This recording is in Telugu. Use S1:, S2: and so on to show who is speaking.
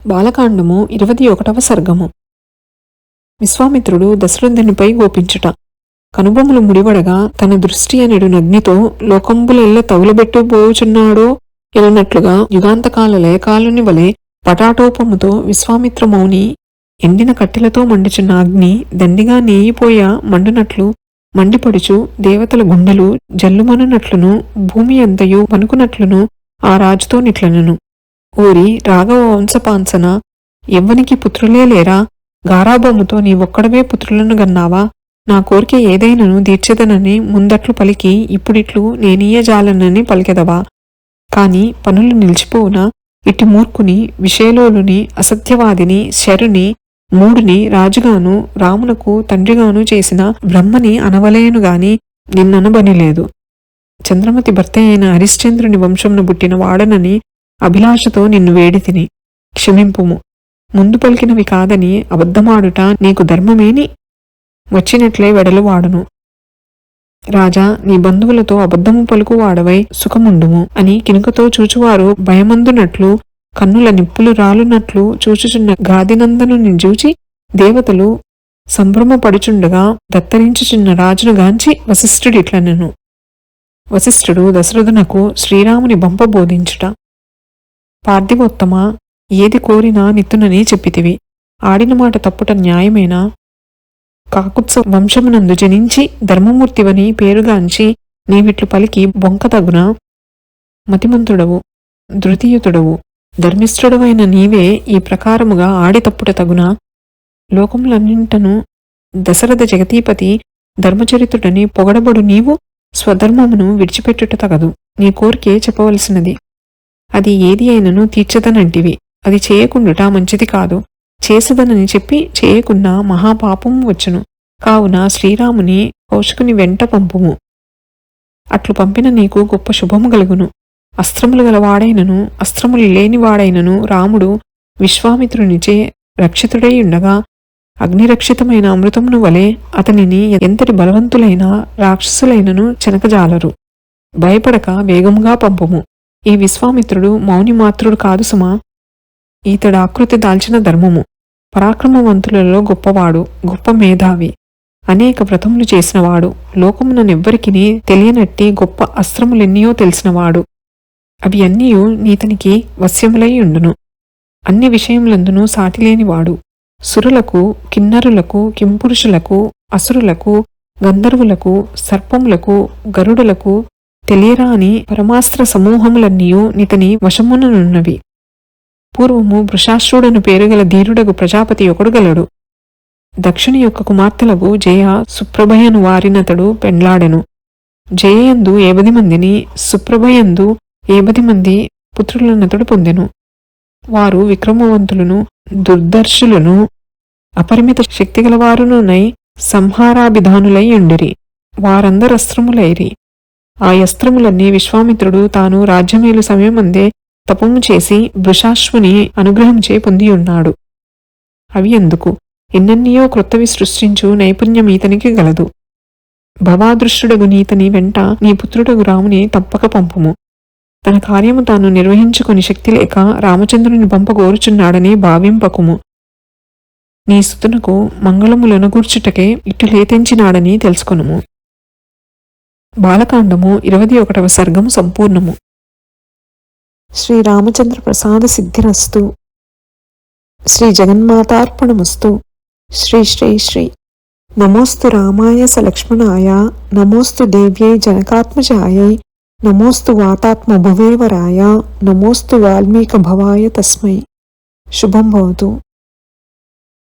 S1: బాలకాండము ఇరవై ఒకటవ సర్గము. విశ్వామిత్రుడు దశరథునిపై గోపించుట. కనుబొమ్మలు ముడివడగా తన దృష్టి అనెడు నగ్నితో లోకంబులెల్ల తగులబెట్టుబోచున్నాడో ఎలనట్లుగా యుగాంతకాల లేకాలుని వలె పటాటోపముతో విశ్వామిత్రమౌని ఎండిన కట్టెలతో మండుచున్న అగ్ని దండిగా నేయిపోయా మండునట్లు మండిపడుచు దేవతల గుండెలు జల్లుమనునట్లును భూమి అంతయు వణుకునట్లును ఆ రాజుతో నిట్లనను. ఓరి రాఘవ వంశపాంసన ఎవ్వనికి పుత్రులే లేరా? గారాబొమ్మతో నీ ఒక్కడవే పుత్రులను గన్నావా? నా కోరిక ఏదైనను తీర్చెదనని ముందట్లు పలికి ఇప్పుడిట్లు నేనీయజాలనని పలికెదవా? కాని పనులు నిలిచిపోవునా? ఇట్టి మూర్ఖుని విషయలోలుని అసత్యవాదిని శరుని మూడుని రాజుగాను రామునకు తండ్రిగాను చేసిన బ్రహ్మని అనవలేను గాని నిన్ననబనిలేదు. చంద్రమతి భర్త అయిన హరిశ్చంద్రుని వంశంను పుట్టిన వాడనని అభిలాషతో నిన్ను వేడి తిని క్షమింపుము. ముందు పలికినవి కాదని అబద్ధమాడుట నీకు ధర్మమేని? వచ్చినట్లే వెడలు వాడును రాజా నీ బంధువులతో అబద్ధము పలుకు వాడవై సుఖముండుము అని కినుకతో చూచువారు భయమందునట్లు కన్నుల నిప్పులు రాలునట్లు చూచుచున్న గాదినందను చూచి దేవతలు సంభ్రమపడుచుండగా దత్తరించుచున్న రాజును గాంచి వశిష్ఠుడిట్లనెను. వశిష్ఠుడు దశరథునకు శ్రీరాముని బంప బోధించుట పార్థివోత్తమా? ఏది కోరినా నిత్తునని చెప్పితివి. ఆడిన మాట తప్పుట న్యాయమేనా? కాకుత్స వంశమునందు జనించి ధర్మమూర్తివని పేరుగాంచి నీవిట్లు పలికి బొంక తగున? మతిమంతుడవు ధృతీయుతుడవు ధర్మిష్ఠుడవైన నీవే ఈ ప్రకారముగా ఆడి తప్పుట తగున? లోకములన్నింటను దశరథ జగతీపతి ధర్మచరితుడని పొగడబడు నీవు స్వధర్మమును విడిచిపెట్టుట తగదు. నీ కోరికే చెప్పవలసినది. అది ఏది అయినను తీర్చదనంటివి. అది చేయకుండుట మంచిది కాదు. చేసదనని చెప్పి చేయకున్నా మహాపాపం వచ్చును. కావున శ్రీరాముని కౌశకుని వెంట పంపుము. అట్లు పంపిన నీకు గొప్ప శుభము కలుగును. అస్త్రములు గలవాడైనను అస్త్రములు లేనివాడైనను రాముడు విశ్వామిత్రునిచే రక్షితుడై ఉండగా అగ్నిరక్షితమైన అమృతమును వలె అతనిని ఎంతటి బలవంతులైన రాక్షసులైనను చెనకజాలరు. భయపడక వేగముగా పంపుము. ఈ విశ్వామిత్రుడు మౌని మాత్రుడు కాదు సుమా. ఈతడు ఆకృతి దాల్చిన ధర్మము. పరాక్రమవంతులలో గొప్పవాడు గొప్ప మేధావి. అనేక వ్రతములు చేసినవాడు లోకముననెవ్వరికిని తెలియనట్టి గొప్ప అస్త్రములెన్నయో తెలిసినవాడు. అవి అన్నీయు నీతనికి వశ్యములై ఉండును. అన్ని విషయములందునూ సాటిలేనివాడు. సురులకు కిన్నరులకు కింపురుషులకు అసురులకు గంధర్వులకు సర్పములకు గరుడులకు తెలియరాని పరమాస్త్ర సమూహములన్నీయు నితని వశముననున్నవి. పూర్వము వృషాశ్రుడను పేరుగల ధీరుడగు ప్రజాపతి ఒకడు గలడు దక్షిణ యొక్క కుమార్తెలకు జయ సుప్రభయను వారినతడు పెండ్లాడెను. జయయందు ఏబది మందిని సుప్రభయందు ఏబది మంది పుత్రులనతడు పొందెను. వారు విక్రమవంతులను దుర్దర్శులను అపరిమిత శక్తిగలవారునునై సంహారాభిధానులై ఉండిరి వారందరస్త్రములైరి. ఆ అస్త్రములన్నీ విశ్వామిత్రుడు తాను రాజ్యమేలు సమయమందే తపము చేసి వృషాశ్వుని అనుగ్రహంచే పొందియున్నాడు. అవి ఎందుకు? ఎన్నెన్నియో క్రొత్తవి సృష్టించు నైపుణ్యం ఈతనికి గలదు. భవాదృష్టుడగు నీతని వెంట నీ పుత్రుడగు రాముని తప్పక పంపుము. తన కార్యము తాను నిర్వహించుకొని శక్తి లేక రామచంద్రుని పంపగోరుచున్నాడని భావింపకుము. నీ సుతునకు మంగళములనుగూర్చుటకే ఇటు లేతెంచినాడని తెలుసుకొనుము. బాలకాండము ఇరవై ఒకటవ సర్గం సంపూర్ణము. శ్రీ రామచంద్ర ప్రసాద సిద్ధిరస్తు. శ్రీ జగన్మాతార్పణమస్తు. శ్రీ శ్రీ శ్రీ. నమోస్తు రామాయ సలక్ష్మణాయ. నమోస్తు దేవ్యై జనకాత్మజాయై. నమోస్తు వాతాత్మ భువేవరాయ నమోస్తు వాల్మీక భవాయ తస్మై. శుభం భవతు.